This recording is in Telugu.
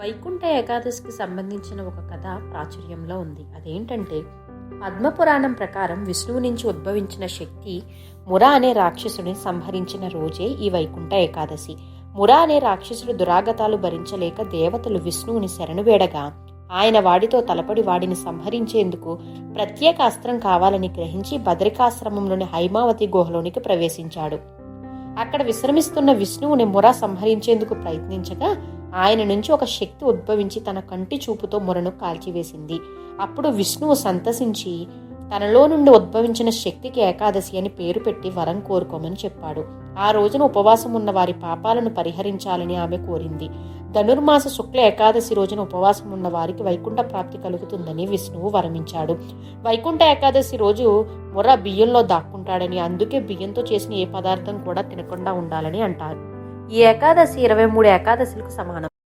వైకుంఠ ఏకాదశికి సంబంధించిన ఒక కథ ప్రాచుర్యంలో ఉంది. అదేంటంటే పద్మపురాణం ప్రకారం విష్ణువు నుంచి ఉద్భవించిన శక్తి మురా అనే రాక్షసుని సంహరించిన రోజే ఈ వైకుంఠ ఏకాదశి. మురా అనే రాక్షసుడు దురాగతాలు భరించలేక దేవతలు విష్ణువుని శరణు వేడగా ఆయన వాడితో తలపడి వాడిని సంహరించేందుకు ప్రత్యేక అస్త్రం కావాలని గ్రహించి భద్రికాశ్రమంలోని హైమావతి గుహలోనికి ప్రవేశించాడు. అక్కడ విశ్రమిస్తున్న విష్ణువుని మురా సంహరించేందుకు ప్రయత్నించగా ఆయన నుంచి ఒక శక్తి ఉద్భవించి తన కంటి చూపుతో మురను కాల్చివేసింది. అప్పుడు విష్ణువు సంతసించి తనలో నుండి ఉద్భవించిన శక్తికి ఏకాదశి అని పేరు పెట్టి వరం కోరుకోమని చెప్పాడు. ఆ రోజున ఉపవాసం ఉన్న వారి పాపాలను పరిహరించాలని ఆమె కోరింది. ధనుర్మాస శుక్ల ఏకాదశి రోజున ఉపవాసం ఉన్న వారికి వైకుంఠ ప్రాప్తి కలుగుతుందని విష్ణువు వరమించాడు. వైకుంఠ ఏకాదశి రోజు ముర్ర బియ్యంలో దాక్కుంటాడని అందుకే బియ్యంతో చేసిన ఏ పదార్థం కూడా తినకుండా ఉండాలని అంటారు. ఈ ఏకాదశి ఇరవై మూడు ఏకాదశులకు సమానం.